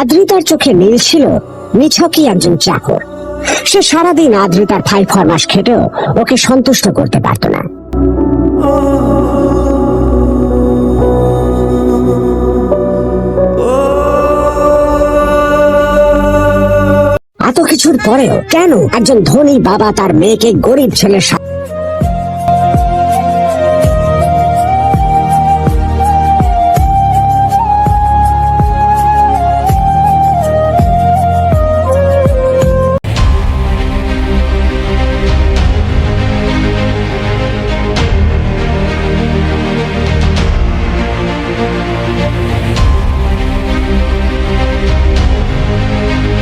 আদ্রিতার চোখে নীল ছিল, নিছকই একজন চাকর। সে সারাদিন আদ্রিতার ফাই ফরমাস খেটেও ওকে সন্তুষ্ট করতে পারত না। এত কিছুর পরেও কেন একজন ধনী বাবা তার মেয়েকে গরিব ছেলের সাথে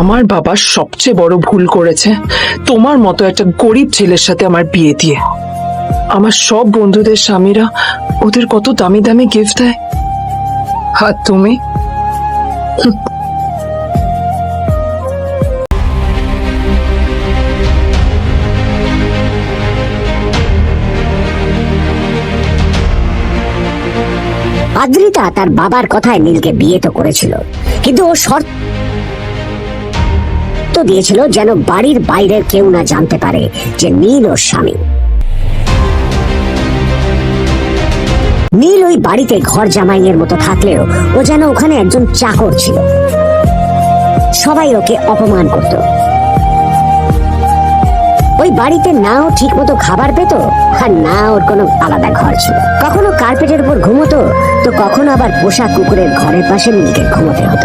আমার বাবা সবচেয়ে বড় ভুল করেছে। তোমার মতো একটা গরিব ছেলের সাথে আমার বিয়ে দিয়ে। আমার সব বন্ধুদের স্বামীরা ওদের কত দামি দামি গিফট দেয়। আর তুমি? আদ্রিতা তার বাবার কথায় নীলকে বিয়ে তো করেছিল। কিন্তু ও শর্ত তো দিয়েছিল যেন বাড়ির বাইরের কেউ না জানতে পারে যে নীল ওর স্বামী। নীল ওই বাড়িতে ঘর জামাইয়ের মতো থাকলেও ও যেন ওখানে একজন চাকর ছিল। সবাই ওকে অপমান করত। ওই বাড়িতে নাও ঠিক মতো খাবার পেত আর না ওর কোনো আলাদা ঘর ছিল। কখনো কার্পেটের উপর ঘুমতো তো কখনো আবার পোষা কুকুরের ঘরের পাশে নীলকে ঘুমোতে হাত।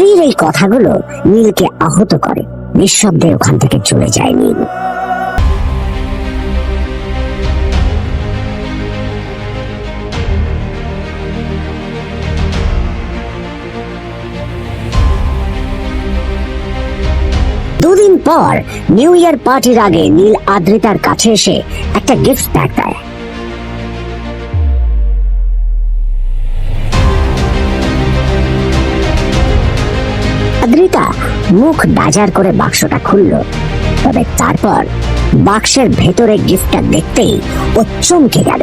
স্ত্রীর এই কথাগুলো নীলকে আহত করে। নিঃশব্দে ওখান থেকে চলে যায় নীল। দুদিন পর নিউ ইয়ার পার্টির আগে নীল আদ্রিতার কাছে এসে একটা গিফট প্যাক দেয়। আদ্রিতা মুখ বাজার করে বাক্সটা খুলল। তবে তারপর বাক্সের ভেতরে গিফটটা দেখতেই ও চমকে গেল।